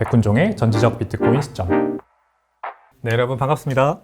백훈종의 전지적 비트코인 시점. 네, 여러분 반갑습니다.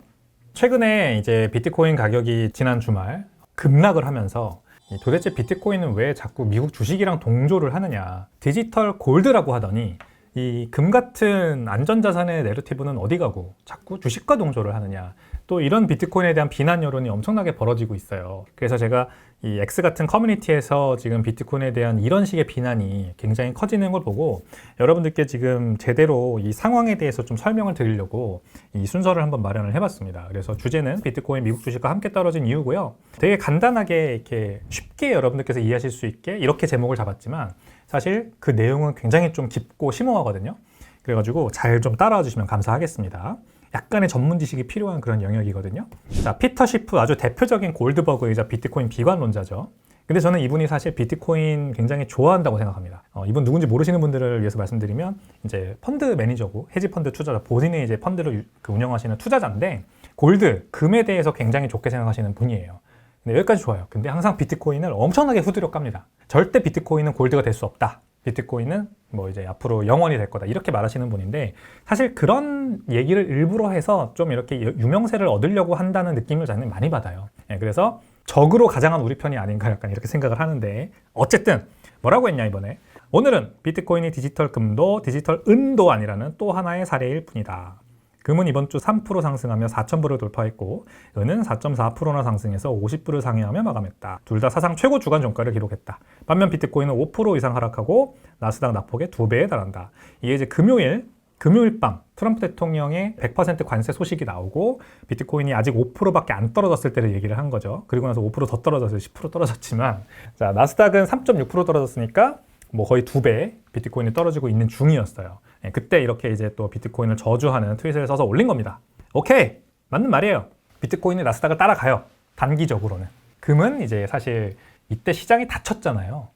최근에 이제 비트코인 가격이 지난 주말 급락을 하면서 이 도대체 비트코인은 왜 자꾸 미국 주식이랑 동조를 하느냐. 디지털 골드라고 하더니 이 금 같은 안전자산의 내러티브는 어디 가고 자꾸 주식과 동조를 하느냐. 또 이런 비트코인에 대한 비난 여론이 엄청나게 벌어지고 있어요. 그래서 제가 이 X 같은 커뮤니티에서 지금 비트코인에 대한 이런 식의 비난이 굉장히 커지는 걸 보고 여러분들께 지금 제대로 이 상황에 대해서 좀 설명을 드리려고 이 순서를 한번 마련을 해봤습니다. 그래서 주제는 비트코인 미국 주식과 함께 떨어진 이유고요. 되게 간단하게 이렇게 쉽게 여러분들께서 이해하실 수 있게 이렇게 제목을 잡았지만 사실 그 내용은 굉장히 좀 깊고 심오하거든요. 그래가지고 잘 좀 따라와 주시면 감사하겠습니다. 약간의 전문 지식이 필요한 그런 영역이거든요. 자, 피터 시프 아주 대표적인 골드버그이자 비트코인 비관론자죠. 근데 저는 이분이 사실 비트코인 굉장히 좋아한다고 생각합니다. 어, 이분 누군지 모르시는 분들을 위해서 말씀드리면 이제 펀드 매니저고 헤지 펀드 투자자, 본인이 이제 펀드를 유- 그 운영하시는 투자자인데 골드, 금에 대해서 굉장히 좋게 생각하시는 분이에요. 근데 여기까지 좋아요. 근데 항상 비트코인을 엄청나게 후드려 깝니다. 절대 비트코인은 골드가 될 수 없다. 비트코인은 뭐 이제 앞으로 영원히 될 거다. 이렇게 말하시는 분인데 사실 그런 얘기를 일부러 해서 좀 이렇게 유명세를 얻으려고 한다는 느낌을 저는 많이 받아요. 예, 그래서 적으로 가장한 우리 편이 아닌가 약간 이렇게 생각을 하는데 어쨌든 뭐라고 했냐 이번에 오늘은 비트코인이 디지털 금도 디지털 은도 아니라는 또 하나의 사례일 뿐이다. 금은 이번 주 3% 상승하며 4,000불을 돌파했고 은은 4.4%나 상승해서 50불을 상회하며 마감했다. 둘 다 사상 최고 주간 종가를 기록했다. 반면 비트코인은 5% 이상 하락하고 나스닥 낙폭의 2배에 달한다. 이게 이제 금요일 금요일 밤 트럼프 대통령의 100% 관세 소식이 나오고 비트코인이 아직 5%밖에 안 떨어졌을 때를 얘기를 한 거죠. 그리고 나서 5%더 떨어져서 10% 떨어졌지만 자 나스닥은 3.6% 떨어졌으니까 뭐 거의 두 배 비트코인이 떨어지고 있는 중이었어요. 예, 그때 이렇게 이제 또 비트코인을 저주하는 트윗을 써서 올린 겁니다. 오케이 맞는 말이에요. 비트코인이 나스닥을 따라가요. 단기적으로는. 금은 이제 사실 이때 시장이 닫혔잖아요.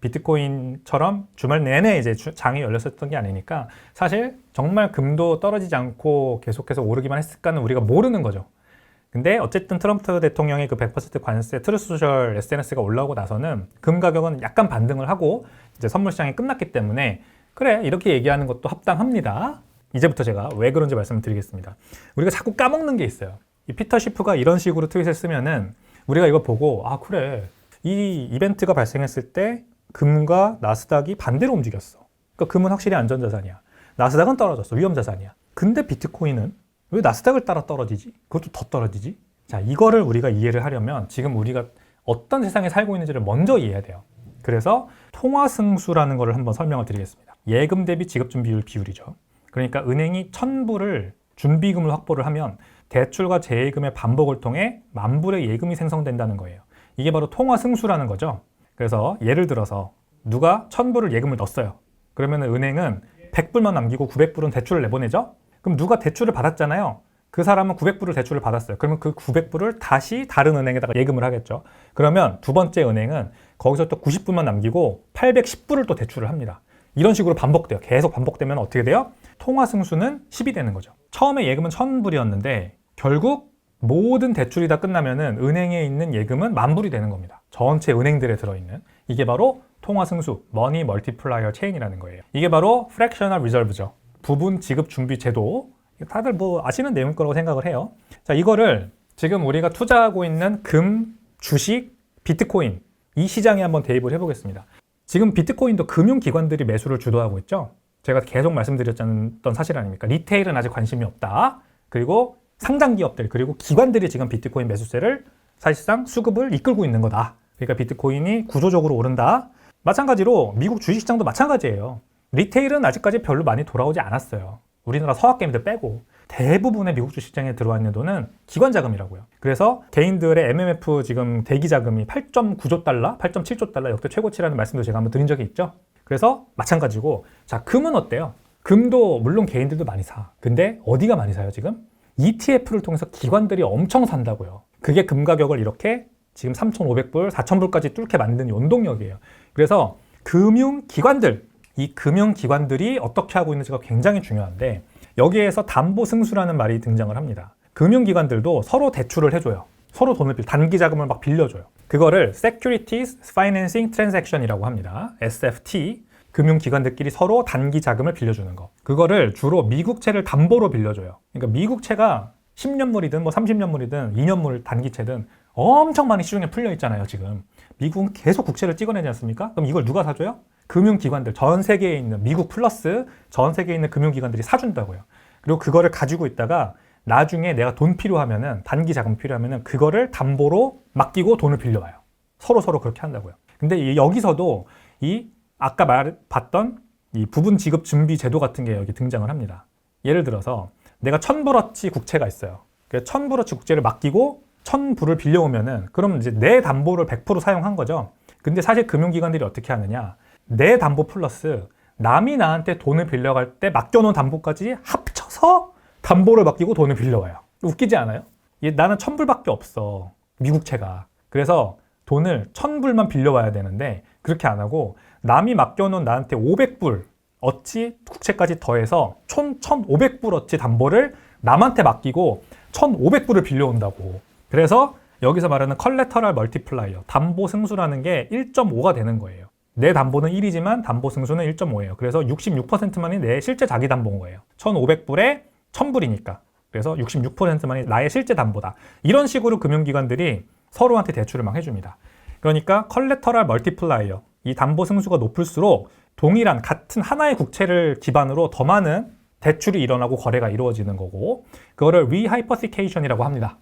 비트코인처럼 주말 내내 이제 주- 장이 열렸었던 게 아니니까 사실 정말 금도 떨어지지 않고 계속해서 오르기만 했을까는 우리가 모르는 거죠. 근데 어쨌든 트럼프 대통령의 그 100% 관세 트루스 소셜 SNS가 올라오고 나서는 금 가격은 약간 반등을 하고 이제 선물 시장이 끝났기 때문에 그래 이렇게 얘기하는 것도 합당합니다. 이제부터 제가 왜 그런지 말씀을 드리겠습니다. 우리가 자꾸 까먹는 게 있어요. 이 피터 시프가 이런 식으로 트윗을 쓰면은 우리가 이거 보고 아 그래 이 이벤트가 발생했을 때 금과 나스닥이 반대로 움직였어. 그러니까 금은 확실히 안전자산이야. 나스닥은 떨어졌어. 위험자산이야. 근데 비트코인은 왜 나스닥을 따라 떨어지지? 그것도 더 떨어지지? 자, 이거를 우리가 이해를 하려면 지금 우리가 어떤 세상에 살고 있는지를 먼저 이해해야 돼요. 그래서 통화승수라는 것을 한번 설명을 드리겠습니다. 예금 대비 지급 준비율 비율이죠. 그러니까 은행이 천불을 준비금을 확보를 하면 대출과 재예금의 반복을 통해 만불의 예금이 생성된다는 거예요. 이게 바로 통화 승수라는 거죠. 그래서 예를 들어서 누가 천불을 예금을 넣었어요. 그러면 은행은 100불만 남기고 900불은 대출을 내보내죠. 그럼 누가 대출을 받았잖아요. 그 사람은 900불을 대출을 받았어요. 그러면 그 900불을 다시 다른 은행에다가 예금을 하겠죠. 그러면 두 번째 은행은 거기서 또 90불만 남기고 810불을 또 대출을 합니다. 이런 식으로 반복돼요. 계속 반복되면 어떻게 돼요? 통화 승수는 10이 되는 거죠. 처음에 예금은 1000불이었는데 결국 모든 대출이 다 끝나면은 은행에 있는 예금은 만불이 되는 겁니다. 전체 은행들에 들어있는. 이게 바로 통화 승수, 머니 멀티플라이어 체인이라는 거예요. 이게 바로 프랙셔널 리저브죠. 부분 지급 준비 제도. 다들 뭐 아시는 내용일 거라고 생각을 해요. 자, 이거를 지금 우리가 투자하고 있는 금, 주식, 비트코인 이 시장에 한번 대입을 해보겠습니다. 지금 비트코인도 금융기관들이 매수를 주도하고 있죠. 제가 계속 말씀드렸던 사실 아닙니까? 리테일은 아직 관심이 없다. 그리고 상장 기업들 그리고 기관들이 지금 비트코인 매수세를 사실상 수급을 이끌고 있는 거다. 그러니까 비트코인이 구조적으로 오른다. 마찬가지로 미국 주식시장도 마찬가지예요. 리테일은 아직까지 별로 많이 돌아오지 않았어요. 우리나라 서학 게임들 빼고 대부분의 미국 주식시장에 들어와 있는 돈은 기관 자금이라고요. 그래서 개인들의 MMF 지금 대기 자금이 8.9조 달러, 8.7조 달러 역대 최고치라는 말씀도 제가 한번 드린 적이 있죠. 그래서 마찬가지고 자 금은 어때요? 금도 물론 개인들도 많이 사. 근데 어디가 많이 사요 지금? ETF를 통해서 기관들이 엄청 산다고요. 그게 금 가격을 이렇게 지금 3,500불, 4,000불까지 뚫게 만든 원동력이에요. 그래서 금융 기관들, 이 금융 기관들이 어떻게 하고 있는지가 굉장히 중요한데 여기에서 담보 승수라는 말이 등장을 합니다. 금융 기관들도 서로 대출을 해줘요. 서로 돈을 빌, 단기 자금을 막 빌려줘요. 그거를 Securities Financing Transaction이라고 합니다. SFT. 금융기관들끼리 서로 단기 자금을 빌려주는 거. 그거를 주로 미국채를 담보로 빌려줘요. 그러니까 미국채가 10년물이든 뭐 30년물이든 2년물 단기채든 엄청 많이 시중에 풀려 있잖아요, 지금. 미국은 계속 국채를 찍어내지 않습니까? 그럼 이걸 누가 사줘요? 금융기관들, 전 세계에 있는 미국 플러스 전 세계에 있는 금융기관들이 사준다고요. 그리고 그거를 가지고 있다가 나중에 내가 돈 필요하면은 단기 자금 필요하면은 그거를 담보로 맡기고 돈을 빌려와요. 서로 서로 그렇게 한다고요. 근데 이- 여기서도 이 아까 말 봤던 이 부분 지급 준비 제도 같은 게 여기 등장을 합니다. 예를 들어서 내가 천불어치 국채가 있어요. 그 천불어치 국채를 맡기고 천불을 빌려오면은 그럼 이제 내 담보를 100% 사용한 거죠. 근데 사실 금융기관들이 어떻게 하느냐? 내 담보 플러스 남이 나한테 돈을 빌려갈 때 맡겨놓은 담보까지 합쳐서 담보를 맡기고 돈을 빌려와요. 웃기지 않아요? 얘 나는 천불밖에 없어. 미국채가. 그래서 돈을 천불만 빌려와야 되는데 그렇게 안 하고 남이 맡겨놓은 나한테 500불 어치 국채까지 더해서 총 1,500불 어치 담보를 남한테 맡기고 1,500불을 빌려온다고. 그래서 여기서 말하는 컬레터럴 멀티플라이어, 담보 승수라는 게 1.5가 되는 거예요. 내 담보는 1이지만 담보 승수는 1.5예요. 그래서 66%만이 내 실제 자기 담보인 거예요. 1,500불에 1,000불이니까. 그래서 66%만이 나의 실제 담보다. 이런 식으로 금융기관들이 서로한테 대출을 막 해줍니다. 그러니까 컬레터럴 멀티플라이어, 이 담보 승수가 높을수록 동일한 같은 하나의 국채를 기반으로 더 많은 대출이 일어나고 거래가 이루어지는 거고 그거를 rehypothecation이라고 합니다.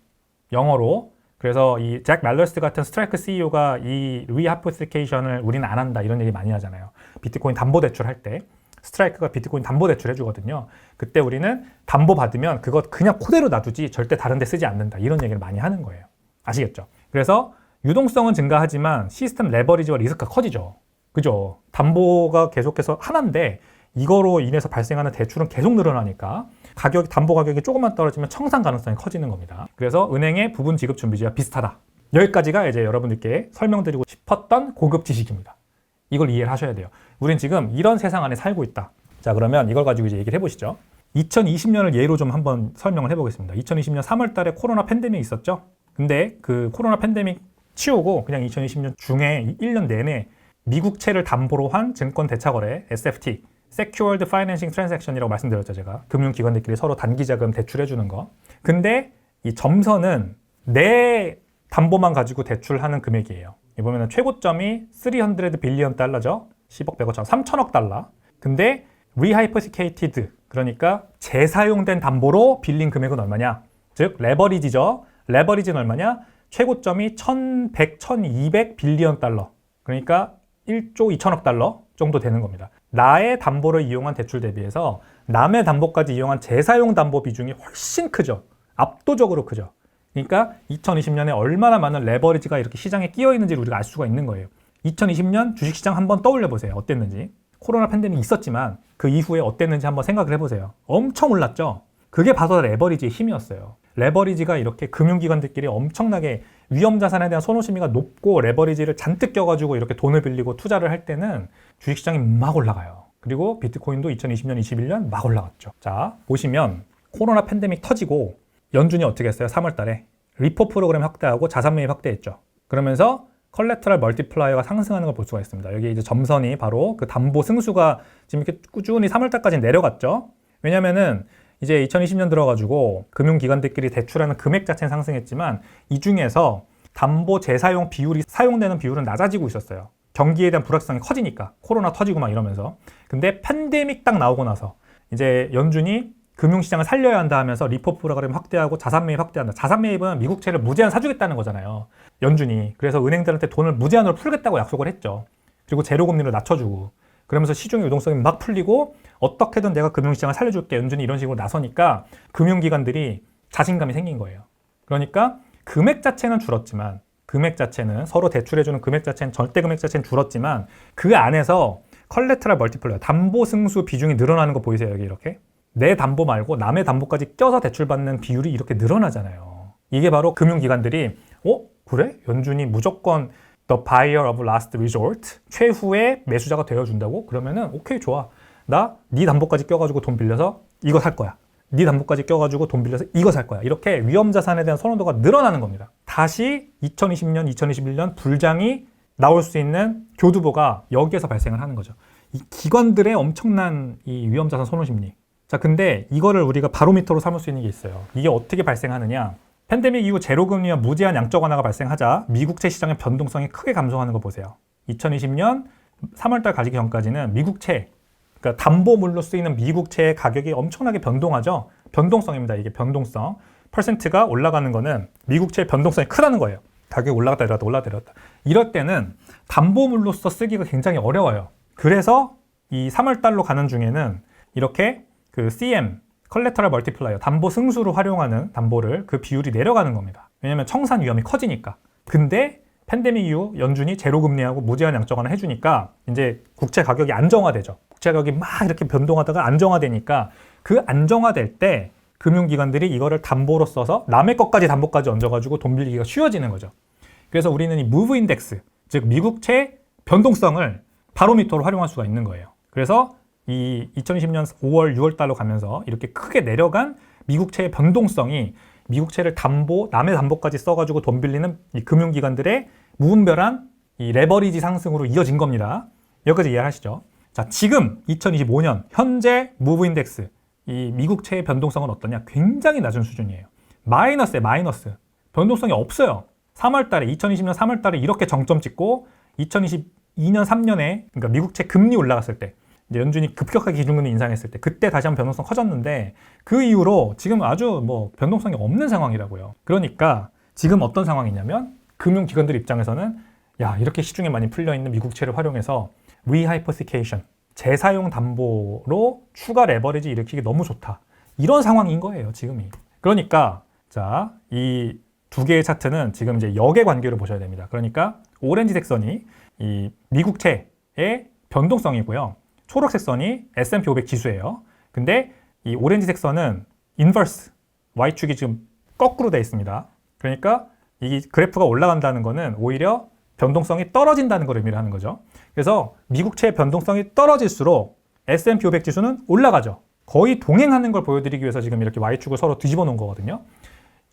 영어로 그래서 이 잭 말러스 같은 스트라이크 CEO가 이 rehypothecation을 우리는 안 한다 이런 얘기 많이 하잖아요. 비트코인 담보 대출 할 때 스트라이크가 비트코인 담보 대출 해주거든요. 그때 우리는 담보 받으면 그거 그냥 그대로 놔두지 절대 다른 데 쓰지 않는다 이런 얘기를 많이 하는 거예요. 아시겠죠? 그래서 유동성은 증가하지만 시스템 레버리지와 리스크가 커지죠. 그죠? 담보가 계속해서 하나인데 이거로 인해서 발생하는 대출은 계속 늘어나니까 가격 담보 가격이 조금만 떨어지면 청산 가능성이 커지는 겁니다. 그래서 은행의 부분 지급 준비지와 비슷하다. 여기까지가 이제 여러분들께 설명드리고 싶었던 고급 지식입니다. 이걸 이해를 하셔야 돼요. 우린 지금 이런 세상 안에 살고 있다. 자, 그러면 이걸 가지고 이제 얘기를 해보시죠. 2020년을 예로 좀 한번 설명을 해보겠습니다. 2020년 3월 달에 코로나 팬데믹 있었죠? 근데 그 코로나 팬데믹 치우고 그냥 2020년 중에 1년 내내 미국채를 담보로 한 증권 대차거래 SFT Secured Financing Transaction이라고 말씀드렸죠 제가. 금융기관들끼리 서로 단기자금 대출해주는 거. 근데 이 점선은 내 담보만 가지고 대출하는 금액이에요. 이 보면은 최고점이 300 빌리언 달러죠? 10억 100억 천 3천억 달러. 근데 rehypothecated 그러니까 재사용된 담보로 빌린 금액은 얼마냐? 즉 레버리지죠. 레버리지는 얼마냐? 최고점이 1100, 1200 빌리언 달러. 그러니까 1조 2천억 달러 정도 되는 겁니다. 나의 담보를 이용한 대출 대비해서 남의 담보까지 이용한 재사용 담보 비중이 훨씬 크죠. 압도적으로 크죠. 그러니까 2020년에 얼마나 많은 레버리지가 이렇게 시장에 끼어 있는지를 우리가 알 수가 있는 거예요. 2020년 주식시장 한번 떠올려 보세요. 어땠는지. 코로나 팬데믹 있었지만 그 이후에 어땠는지 한번 생각을 해보세요. 엄청 올랐죠. 그게 바로 레버리지의 힘이었어요. 레버리지가 이렇게 금융기관들끼리 엄청나게 위험 자산에 대한 선호심리가 높고 레버리지를 잔뜩 껴가지고 이렇게 돈을 빌리고 투자를 할 때는 주식시장이 막 올라가요. 그리고 비트코인도 2020년, 21년 막 올라갔죠. 자, 보시면 코로나 팬데믹 터지고 연준이 어떻게 했어요? 3월 달에 리포 프로그램 확대하고 자산 매입 확대했죠. 그러면서 컬레터럴 멀티플라이어가 상승하는 걸 볼 수가 있습니다. 여기 이제 점선이 바로 그 담보 승수가 지금 이렇게 꾸준히 3월 달까지 내려갔죠. 왜냐면은 이제 2020년 들어가지고 금융기관들끼리 대출하는 금액 자체는 상승했지만 이 중에서 담보 재사용 비율이 사용되는 비율은 낮아지고 있었어요. 경기에 대한 불확실성이 커지니까 코로나 터지고 막 이러면서. 근데 팬데믹 딱 나오고 나서 이제 연준이 금융시장을 살려야 한다 하면서 리포 프로그램 확대하고 자산 매입 확대한다. 자산 매입은 미국채를 무제한 사주겠다는 거잖아요. 연준이. 그래서 은행들한테 돈을 무제한으로 풀겠다고 약속을 했죠. 그리고 제로 금리를 낮춰주고. 그러면서 시중의 유동성이 막 풀리고 어떻게든 내가 금융시장을 살려줄게 연준이 이런 식으로 나서니까 금융기관들이 자신감이 생긴 거예요. 그러니까 금액 자체는 줄었지만 금액 자체는 서로 대출해주는 금액 자체는 절대 금액 자체는 줄었지만 그 안에서 컬레트럴 멀티플라이어 담보 승수 비중이 늘어나는 거 보이세요 여기 이렇게 내 담보 말고 남의 담보까지 껴서 대출받는 비율이 이렇게 늘어나잖아요. 이게 바로 금융기관들이 어 그래 연준이 무조건 the buyer of last resort 최후의 매수자가 되어준다고 그러면은 오케이 좋아 나 네 담보까지 껴가지고 돈 빌려서 이거 살 거야 네 담보까지 껴가지고 돈 빌려서 이거 살 거야 이렇게 위험 자산에 대한 선호도가 늘어나는 겁니다 다시 2020년 2021년 불장이 나올 수 있는 교두보가 여기에서 발생을 하는 거죠 이 기관들의 엄청난 이 위험 자산 선호 심리. 자, 근데 이거를 우리가 바로미터로 삼을 수 있는 게 있어요. 이게 어떻게 발생하느냐? 팬데믹 이후 제로금리와 무제한 양적 완화가 발생하자 미국채 시장의 변동성이 크게 감소하는 거 보세요. 2020년 3월달 가기 전까지는 미국채, 그러니까 담보물로 쓰이는 미국채의 가격이 엄청나게 변동하죠. 변동성입니다. 이게 변동성. 퍼센트가 올라가는 거는 미국채의 변동성이 크다는 거예요. 가격이 올라갔다 내려갔다 올라갔다 내려갔다. 이럴 때는 담보물로서 쓰기가 굉장히 어려워요. 그래서 이 3월 달로 가는 중에는 이렇게 그 CM 컬레터럴 멀티플라이어 담보 승수로 활용하는 담보를 그 비율이 내려가는 겁니다. 왜냐하면 청산 위험이 커지니까. 근데 팬데믹 이후 연준이 제로 금리하고 무제한 양적 완화 해주니까 이제 국채 가격이 안정화되죠. 국채 가격이 막 이렇게 변동하다가 안정화되니까 그 안정화될 때 금융기관들이 이거를 담보로 써서 남의 것까지 담보까지 얹어가지고 돈 빌리기가 쉬워지는 거죠. 그래서 우리는 이 무브 인덱스, 즉 미국채 변동성을 바로미터로 활용할 수가 있는 거예요. 그래서 이 2020년 5월, 6월 달로 가면서 이렇게 크게 내려간 미국채의 변동성이 미국채를 담보, 남의 담보까지 써가지고 돈 빌리는 이 금융기관들의 무분별한 이 레버리지 상승으로 이어진 겁니다. 여기까지 이해하시죠? 자, 지금 2025년 현재 무브 인덱스 이 미국채의 변동성은 어떠냐? 굉장히 낮은 수준이에요. 마이너스에 마이너스. 변동성이 없어요. 3월 달에 2020년 3월 달에 이렇게 정점 찍고 2022년 3년에 그러니까 미국채 금리 올라갔을 때 연준이 급격하게 기준금리 인상했을 때 그때 다시 한번 변동성 커졌는데 그 이후로 지금 아주 뭐 변동성이 없는 상황이라고요. 그러니까 지금 어떤 상황이냐면 금융기관들 입장에서는 야 이렇게 시중에 많이 풀려 있는 미국채를 활용해서 리하이퍼시케이션 재사용 담보로 추가 레버리지 일으키기 너무 좋다. 이런 상황인 거예요, 지금이. 그러니까 자, 이 두 개의 차트는 지금 이제 역의 관계로 보셔야 됩니다. 그러니까 오렌지 색 선이 이 미국채의 변동성이고요. 초록색 선이 S&P 500 지수예요. 근데 이 오렌지색 선은 인버스 Y축이 지금 거꾸로 되어 있습니다. 그러니까 이 그래프가 올라간다는 거는 오히려 변동성이 떨어진다는 걸 의미를 하는 거죠. 그래서 미국채의 변동성이 떨어질수록 S&P 500 지수는 올라가죠. 거의 동행하는 걸 보여드리기 위해서 지금 이렇게 Y축을 서로 뒤집어 놓은 거거든요.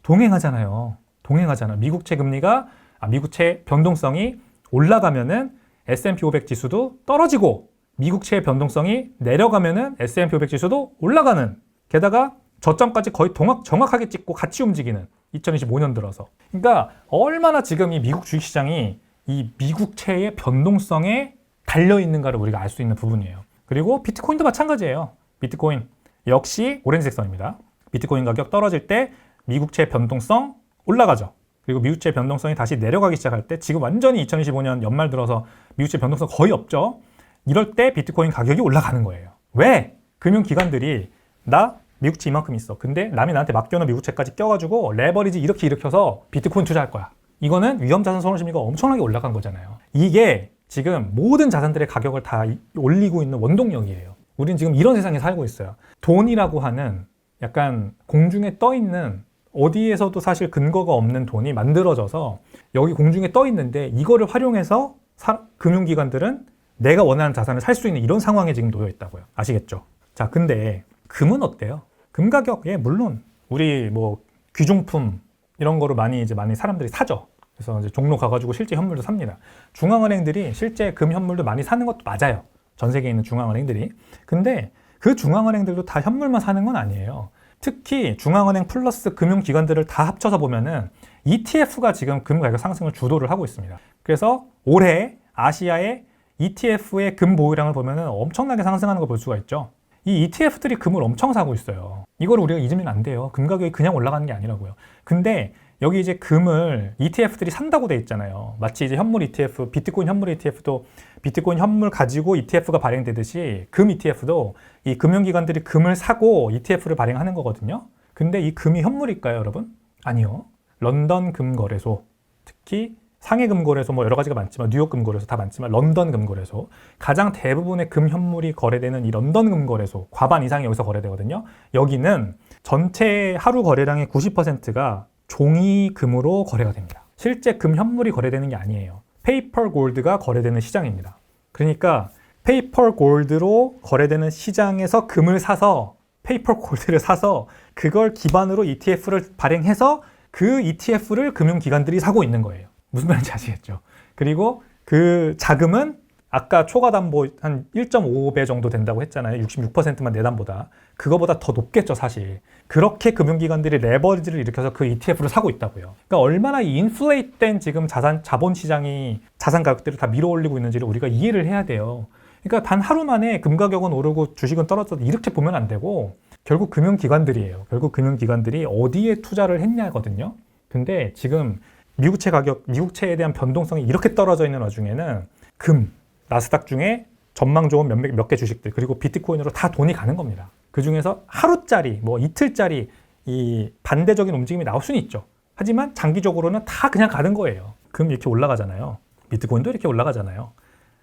동행하잖아요. 동행하잖아. 미국채 금리가 아, 미국채 변동성이 올라가면은 S&P 500 지수도 떨어지고 미국채의 변동성이 내려가면은 S&P 500 지수도 올라가는 게다가 저점까지 거의 동학, 정확하게 찍고 같이 움직이는 2025년 들어서 그러니까 얼마나 지금 이 미국 주식시장이 이 미국채의 변동성에 달려 있는가를 우리가 알 수 있는 부분이에요. 그리고 비트코인도 마찬가지예요. 비트코인 역시 오렌지색 선입니다. 비트코인 가격 떨어질 때 미국채 변동성 올라가죠. 그리고 미국채 변동성이 다시 내려가기 시작할 때 지금 완전히 2025년 연말 들어서 미국채 변동성 거의 없죠. 이럴 때 비트코인 가격이 올라가는 거예요. 왜? 금융기관들이 나 미국채 이만큼 있어. 근데 남이 나한테 맡겨놓은 미국채까지 껴가지고 레버리지 이렇게 일으켜서 비트코인 투자할 거야. 이거는 위험자산 심리가 엄청나게 올라간 거잖아요. 이게 지금 모든 자산들의 가격을 다 올리고 있는 원동력이에요. 우린 지금 이런 세상에 살고 있어요. 돈이라고 하는 약간 공중에 떠 있는 어디에서도 사실 근거가 없는 돈이 만들어져서 여기 공중에 떠 있는데 이거를 활용해서 사, 금융기관들은 내가 원하는 자산을 살 수 있는 이런 상황에 지금 놓여 있다고요. 아시겠죠? 자, 근데 금은 어때요? 금 가격, 예, 물론 우리 뭐 귀중품 이런 거를 많이 이제 많이 사람들이 사죠. 그래서 이제 종로 가가지고 실제 현물도 삽니다. 중앙은행들이 실제 금 현물도 많이 사는 것도 맞아요. 전 세계에 있는 중앙은행들이. 근데 그 중앙은행들도 다 현물만 사는 건 아니에요. 특히 중앙은행 플러스 금융기관들을 다 합쳐서 보면은 ETF가 지금 금 가격 상승을 주도를 하고 있습니다. 그래서 올해 아시아의 ETF의 금 보유량을 보면은 엄청나게 상승하는 걸 볼 수가 있죠. 이 ETF들이 금을 엄청 사고 있어요. 이걸 우리가 잊으면 안 돼요. 금 가격이 그냥 올라가는 게 아니라고요. 근데 여기 이제 금을 ETF들이 산다고 돼 있잖아요. 마치 이제 현물 ETF, 비트코인 현물 ETF도 비트코인 현물 가지고 ETF가 발행되듯이 금 ETF도 이 금융기관들이 금을 사고 ETF를 발행하는 거거든요. 근데 이 금이 현물일까요, 여러분? 아니요. 런던 금거래소, 특히 상해 금거래소 뭐 여러 가지가 많지만 뉴욕 금거래소 다 많지만 런던 금거래소 가장 대부분의 금 현물이 거래되는 이 런던 금거래소 과반 이상이 여기서 거래되거든요. 여기는 전체 하루 거래량의 90%가 종이 금으로 거래가 됩니다. 실제 금 현물이 거래되는 게 아니에요. 페이퍼 골드가 거래되는 시장입니다. 그러니까 페이퍼 골드로 거래되는 시장에서 금을 사서 페이퍼 골드를 사서 그걸 기반으로 ETF를 발행해서 그 ETF를 금융기관들이 사고 있는 거예요. 무슨 말인지 아시겠죠? 그리고 그 자금은 아까 초과 담보 한 1.5배 정도 된다고 했잖아요. 66%만 내담보다. 그거보다 더 높겠죠, 사실. 그렇게 금융기관들이 레버리지를 일으켜서 그 ETF를 사고 있다고요. 그러니까 얼마나 이 인플레이트된 지금 자산 자본 시장이 자산 가격들을 다 밀어 올리고 있는지를 우리가 이해를 해야 돼요. 그러니까 단 하루 만에 금 가격은 오르고 주식은 떨어져도 이렇게 보면 안 되고 결국 금융기관들이에요. 결국 금융기관들이 어디에 투자를 했냐거든요. 근데 지금 미국채 가격, 미국채에 대한 변동성이 이렇게 떨어져 있는 와중에는 금, 나스닥 중에 전망 좋은 몇몇 개 주식들 그리고 비트코인으로 다 돈이 가는 겁니다. 그 중에서 하루짜리, 뭐 이틀짜리 이 반대적인 움직임이 나올 수는 있죠. 하지만 장기적으로는 다 그냥 가는 거예요. 금 이렇게 올라가잖아요. 비트코인도 이렇게 올라가잖아요.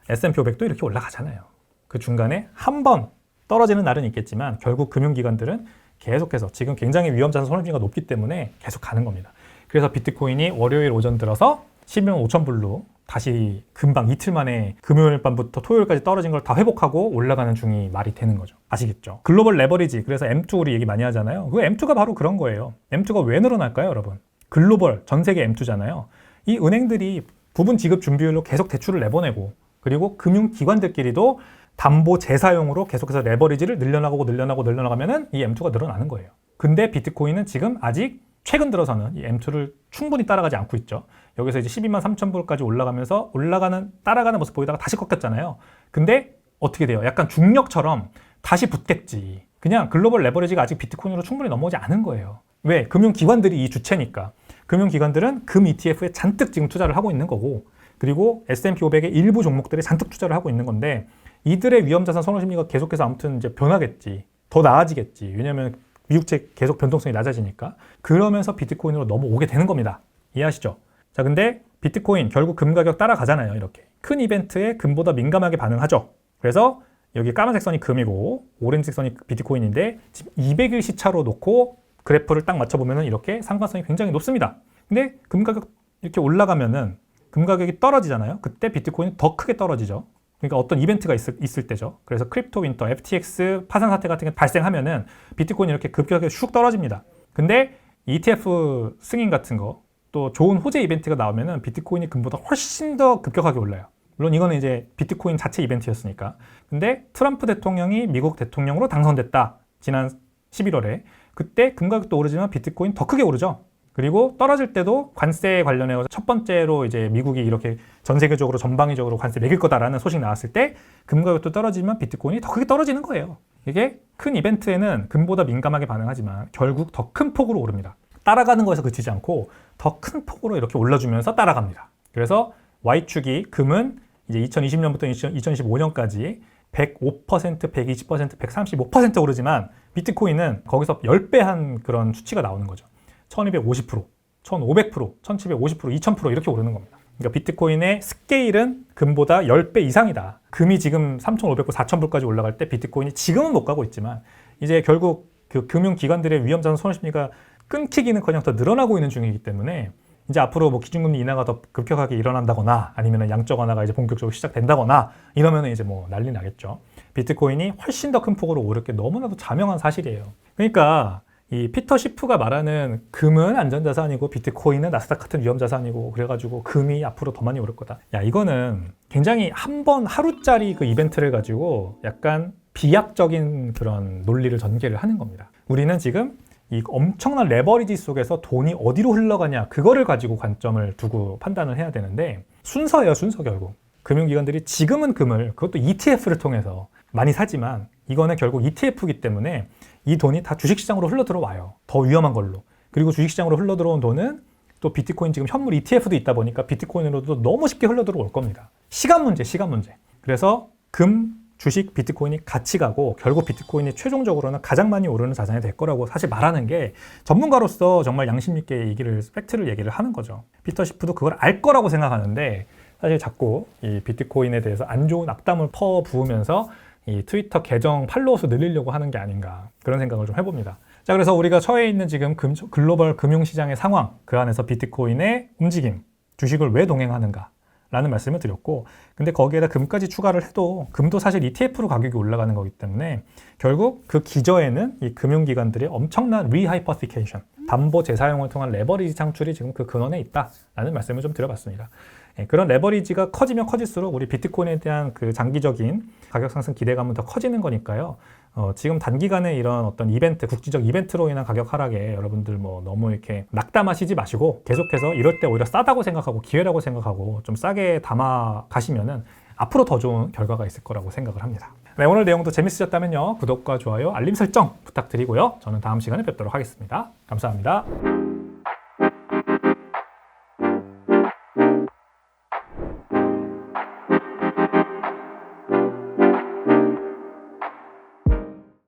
S&P 500도 이렇게 올라가잖아요. 그 중간에 한 번 떨어지는 날은 있겠지만 결국 금융기관들은 계속해서 지금 굉장히 위험 자산 손해비가 높기 때문에 계속 가는 겁니다. 그래서 비트코인이 월요일 오전 들어서 12만 5천 불로 다시 금방 이틀 만에 금요일 밤부터 토요일까지 떨어진 걸 다 회복하고 올라가는 중이 말이 되는 거죠. 아시겠죠? 글로벌 레버리지, 그래서 M2 우리 얘기 많이 하잖아요. 그 M2가 바로 그런 거예요. M2가 왜 늘어날까요, 여러분? 글로벌, 전 세계 M2잖아요. 이 은행들이 부분 지급 준비율로 계속 대출을 내보내고 그리고 금융기관들끼리도 담보 재사용으로 계속해서 레버리지를 늘려나가고 늘려나가고 늘려나가면은 이 M2가 늘어나는 거예요. 근데 비트코인은 지금 아직 최근 들어서는 이 M2를 충분히 따라가지 않고 있죠. 여기서 이제 12만 3천 불까지 올라가면서 올라가는 따라가는 모습 보이다가 다시 꺾였잖아요. 근데 어떻게 돼요? 약간 중력처럼 다시 붙겠지. 그냥 글로벌 레버리지가 아직 비트코인으로 충분히 넘어오지 않은 거예요. 왜? 금융기관들이 이 주체니까. 금융기관들은 금 ETF에 잔뜩 지금 투자를 하고 있는 거고 그리고 S&P 500의 일부 종목들에 잔뜩 투자를 하고 있는 건데 이들의 위험자산 선호 심리가 계속해서 아무튼 이제 변하겠지. 더 나아지겠지. 왜냐하면 미국채 계속 변동성이 낮아지니까 그러면서 비트코인으로 넘어오게 되는 겁니다. 이해하시죠? 자, 근데 비트코인 결국 금 가격 따라가잖아요. 이렇게 큰 이벤트에 금보다 민감하게 반응하죠. 그래서 여기 까만색 선이 금이고 오렌지색 선이 비트코인인데 지금 200일 시차로 놓고 그래프를 딱 맞춰보면 이렇게 상관성이 굉장히 높습니다. 근데 금 가격 이렇게 올라가면은 금 가격이 떨어지잖아요. 그때 비트코인은 더 크게 떨어지죠. 그러니까 어떤 이벤트가 있을, 있을 때죠. 그래서 크립토 윈터, FTX 파산 사태 같은 게 발생하면은 비트코인이 이렇게 급격하게 슉 떨어집니다. 근데 ETF 승인 같은 거 또 좋은 호재 이벤트가 나오면은 비트코인이 금보다 훨씬 더 급격하게 올라요. 물론 이거는 이제 비트코인 자체 이벤트였으니까. 근데 트럼프 대통령이 미국 대통령으로 당선됐다. 지난 11월에. 그때 금 가격도 오르지만 비트코인 더 크게 오르죠. 그리고 떨어질 때도 관세 관련해서 첫 번째로 이제 미국이 이렇게 전 세계적으로 전방위적으로 관세 매길 거다라는 소식 나왔을 때 금 가격도 떨어지면 비트코인이 더 크게 떨어지는 거예요. 이게 큰 이벤트에는 금보다 민감하게 반응하지만 결국 더 큰 폭으로 오릅니다. 따라가는 거에서 그치지 않고 더 큰 폭으로 이렇게 올라주면서 따라갑니다. 그래서 Y축이 금은 이제 2020년부터 2025년까지 105%, 120%, 135% 오르지만 비트코인은 거기서 10배 한 그런 수치가 나오는 거죠. 1250%, 1500%, 1750%, 2000% 이렇게 오르는 겁니다. 그러니까 비트코인의 스케일은 금보다 10배 이상이다. 금이 지금 3,500불, 4,000불까지 올라갈 때 비트코인이 지금은 못 가고 있지만 이제 결국 그 금융기관들의 위험자산 손해 심리가 끊기기는커녕 더 늘어나고 있는 중이기 때문에 이제 앞으로 뭐 기준금리 인하가 더 급격하게 일어난다거나 아니면 양적 완화가 이제 본격적으로 시작된다거나 이러면 이제 뭐 난리 나겠죠. 비트코인이 훨씬 더 큰 폭으로 오를 게 너무나도 자명한 사실이에요. 그러니까 이 피터 시프가 말하는 금은 안전자산이고 비트코인은 나스닥 같은 위험자산이고 그래가지고 금이 앞으로 더 많이 오를 거다. 야 이거는 굉장히 한 번 하루짜리 그 이벤트를 가지고 약간 비약적인 그런 논리를 전개를 하는 겁니다. 우리는 지금 이 엄청난 레버리지 속에서 돈이 어디로 흘러가냐 그거를 가지고 관점을 두고 판단을 해야 되는데 순서예요 순서 결국 금융기관들이 지금은 금을 그것도 ETF를 통해서 많이 사지만 이거는 결국 ETF이기 때문에 이 돈이 다 주식시장으로 흘러 들어와요. 더 위험한 걸로. 그리고 주식시장으로 흘러 들어온 돈은 또 비트코인 지금 현물 ETF도 있다 보니까 비트코인으로도 너무 쉽게 흘러 들어올 겁니다. 시간 문제 시간 문제. 그래서 금 주식 비트코인이 같이 가고 결국 비트코인이 최종적으로는 가장 많이 오르는 자산이 될 거라고 사실 말하는 게 전문가로서 정말 양심 있게 얘기를 팩트를 얘기를 하는 거죠. 피터 시프도 그걸 알 거라고 생각하는데 사실 자꾸 이 비트코인에 대해서 안 좋은 악담을 퍼 부으면서 이 트위터 계정 팔로워 수 늘리려고 하는 게 아닌가 그런 생각을 좀 해봅니다. 자, 그래서 우리가 처해 있는 지금 금, 글로벌 금융시장의 상황, 그 안에서 비트코인의 움직임, 주식을 왜 동행하는가, 라는 말씀을 드렸고 근데 거기에다 금까지 추가를 해도 금도 사실 ETF로 가격이 올라가는 거기 때문에 결국 그 기저에는 이 금융기관들의 엄청난 리하이퍼시케이션 담보 재사용을 통한 레버리지 창출이 지금 그 근원에 있다라는 말씀을 좀 드려봤습니다. 예, 그런 레버리지가 커지면 커질수록 우리 비트코인에 대한 그 장기적인 가격 상승 기대감은 더 커지는 거니까요. 어, 지금 단기간에 이런 어떤 이벤트, 국지적 이벤트로 인한 가격 하락에 여러분들 뭐 너무 이렇게 낙담하시지 마시고 계속해서 이럴 때 오히려 싸다고 생각하고 기회라고 생각하고 좀 싸게 담아 가시면은 앞으로 더 좋은 결과가 있을 거라고 생각을 합니다. 네, 오늘 내용도 재밌으셨다면요. 구독과 좋아요, 알림 설정 부탁드리고요. 저는 다음 시간에 뵙도록 하겠습니다. 감사합니다.